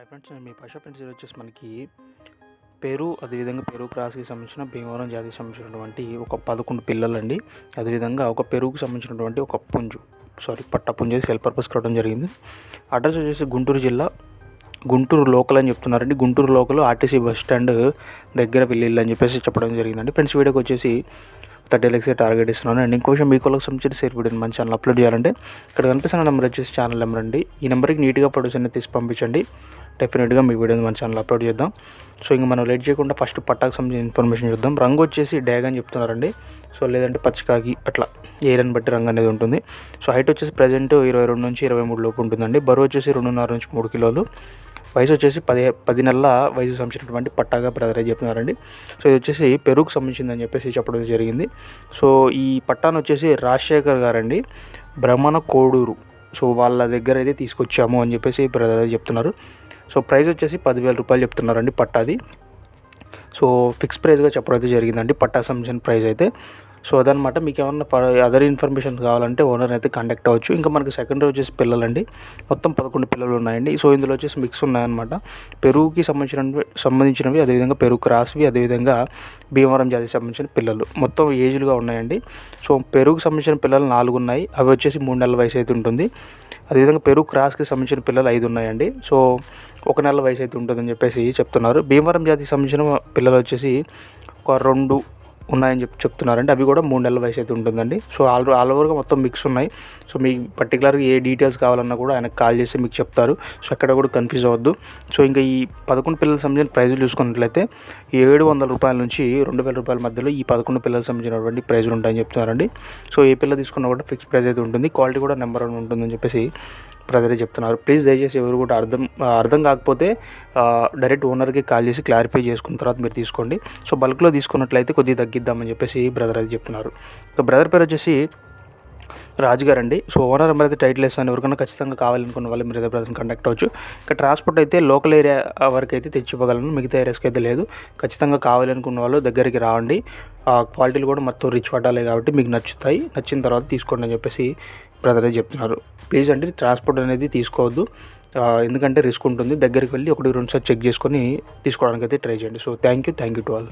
Hi friends నేను మీ పషా friends. ఈరోజు వచ్చేసి మనకి పేరు అదేవిధంగా పెరుగు క్రాస్కి సంబంధించిన భీమవరం జాతికి సంబంధించినటువంటి ఒక పదకొండు పిల్లలండి. అదేవిధంగా ఒక పెరుగుకు సంబంధించినటువంటి ఒక పుంజు సారీ పట్ట పుంజు సెల్ పర్పస్ కావడం జరిగింది. అడ్రస్ వచ్చేసి గుంటూరు జిల్లా గుంటూరు లోకల్ అని చెప్తున్నారండి. Guntur local RTC bus stand దగ్గర వెళ్ళిల్లు అని చెప్పేసి చెప్పడం జరిగిందండి. ఫ్రెండ్స్ వీడియోకి వచ్చేసి థర్టీ లెక్స్ టార్గెట్ ఇస్తున్నాను అండ్ ఇంకో విషయం మీ కొలకు సంబంధించిన షేర్ వీడియోని మన ఛానల్ అప్లోడ్ చేయాలంటే ఇక్కడ కనిపిస్తున్న నెంబర్ వచ్చేసి ఛానల్ నెంబర్ అండి. ఈ నెంబర్కి నీట్గా ఫొటోస్ అనేది తీసి పంపించండి. డెఫినెట్గా మీ వీడియోని మన ఛానల్ అప్లోడ్ చేద్దాం. సో ఇంక మనం లేట్ చేయకుండా ఫస్ట్ పట్టాకు సంబంధించిన ఇన్ఫర్మేషన్ చూద్దాం. రంగు వచ్చేసి డ్యాగ్ అని చెప్తున్నారండి. సో లేదంటే పచ్చికాకి అట్లా ఏరియాని బట్టి రంగు అనేది ఉంటుంది. సో హైట్ వచ్చేసి ప్రజెంట్ ఇరవై రెండు నుంచి ఇరవై మూడు లోపు ఉంటుందండి. బరువు వచ్చేసి రెండున్నర నుంచి మూడు కిలోలు. వయసు వచ్చేసి పది పది నెలల వయసు సంబంధించినటువంటి పట్టాగా బ్రదర్ అని చెప్తున్నారండి. సో ఇది వచ్చేసి పెరుగుకు సంబంధించిందని చెప్పేసి చెప్పడం జరిగింది. సో ఈ పట్టాను వచ్చేసి రాజశేఖర్ గారండి. బ్రహ్మణ కోడూరు. సో వాళ్ళ దగ్గర అయితే తీసుకొచ్చాము అని చెప్పేసి బ్రదర్ చెప్తున్నారు. సో ప్రైస్ వచ్చేసి పదివేల రూపాయలు చెప్తున్నారండి పట్టాది. సో ఫిక్స్ ప్రైస్గా చెప్పడం అయితే జరిగిందండి పట్టా సంబంధించిన ప్రైస్ అయితే. సో అదనమాట మీకు ఏమన్నా అదర్ ఇన్ఫర్మేషన్ కావాలంటే ఓనర్ అయితే కాంటాక్ట్ అవ్వచ్చు. ఇంకా మనకి సెకండరీ వచ్చేసి పిల్లలండి. మొత్తం పదకొండు పిల్లలు ఉన్నాయండి. సో ఇందులో వచ్చేసి మిక్స్ ఉన్నాయన్నమాట. పెరుగుకి సంబంధించిన సంబంధించినవి అదేవిధంగా పెరుగు క్రాస్వి అదేవిధంగా భీమవరం జాతికి సంబంధించిన పిల్లలు. మొత్తం ఏజ్లుగా ఉన్నాయండి. సో పెరుగుకి సంబంధించిన పిల్లలు నాలుగు ఉన్నాయి. అవి వచ్చేసి మూడు నెలల వయసు అయితే ఉంటుంది. అదేవిధంగా పెరుగు క్రాస్కి సంబంధించిన పిల్లలు ఐదు ఉన్నాయండి. సో ఒక నెల వయసు అయితే ఉంటుందని చెప్పేసి చెప్తున్నారు. భీమవరం జాతికి సంబంధించిన పిల్లలు వచ్చేసి ఒక రెండు ఉన్నాయని చెప్పి చెప్తున్నారండి. అవి కూడా మూడు నెలల వయసు అయితే ఉంటుందండి. సో ఆల్ ఆల్ ఓవర్గా మొత్తం మిక్స్ ఉన్నాయి. సో మీకు పర్టికులర్గా ఏ డీటెయిల్స్ కావాలన్నా కూడా ఆయనకు కాల్ చేసి మీకు చెప్తారు. సో ఎక్కడ కూడా కన్ఫ్యూజ్ అవ్వద్దు. సో ఇంకా ఈ పదకొండు పిల్లలకు సంబంధించిన ప్రైజులు చూసుకున్నట్లయితే ఏడు వందల రూపాయల నుంచి రెండు వేల రూపాయల మధ్యలో ఈ పదకొండు పిల్లలకు సంబంధించినటువంటి ప్రైజులు ఉంటాయని చెప్తున్నారండి. సో ఏ పిల్ల తీసుకున్నా కూడా ఫిక్స్ ప్రైస్ అయితే ఉంటుంది. క్వాలిటీ కూడా నెంబర్ వన్ ఉంటుందని చెప్పేసి బ్రదరే చెప్తున్నారు. ప్లీజ్ దయచేసి ఎవరు కూడా అర్థం అర్థం కాకపోతే డైరెక్ట్ ఓనర్కి కాల్ చేసి క్లారిఫై చేసుకున్న తర్వాత మీరు తీసుకోండి. సో బల్క్లో తీసుకున్నట్లయితే కొద్దిగా తగ్గిద్దామని చెప్పేసి బ్రదర్ అది చెప్తున్నారు. సో బ్రదర్ పేరు వచ్చేసి రాజుగారు అండి. సో ఓనర్ నెంబర్ అయితే టైటిల్ ఇస్తాను ఎవరికైనా ఖచ్చితంగా కావాలనుకున్న వాళ్ళు మీరు అయితే బ్రదర్ని కండక్ట్ అవ్వచ్చు. ఇక ట్రాన్స్పోర్ట్ అయితే లోకల్ ఏరియా వరకు అయితే తెచ్చివ్వగలను మిగతా ఏరియాస్కి అయితే లేదు. ఖచ్చితంగా కావాలనుకున్న వాళ్ళు దగ్గరికి రావండి. క్వాలిటీలు కూడా మొత్తం రిచ్ పట్టాలి కాబట్టి మీకు నచ్చుతాయి. నచ్చిన తర్వాత తీసుకోండి అని చెప్పేసి బ్రదర్ చెప్తున్నారు. ప్లీజ్ అండి ట్రాన్స్పోర్ట్ అనేది తీసుకోవద్దు. ఎందుకంటే రిస్క్ ఉంటుంది. దగ్గరికి వెళ్ళి ఒకటి రెండు సార్లు చెక్ చేసుకొని తీసుకోవడానికి అయితే ట్రై చేయండి. So thank you thank you to all.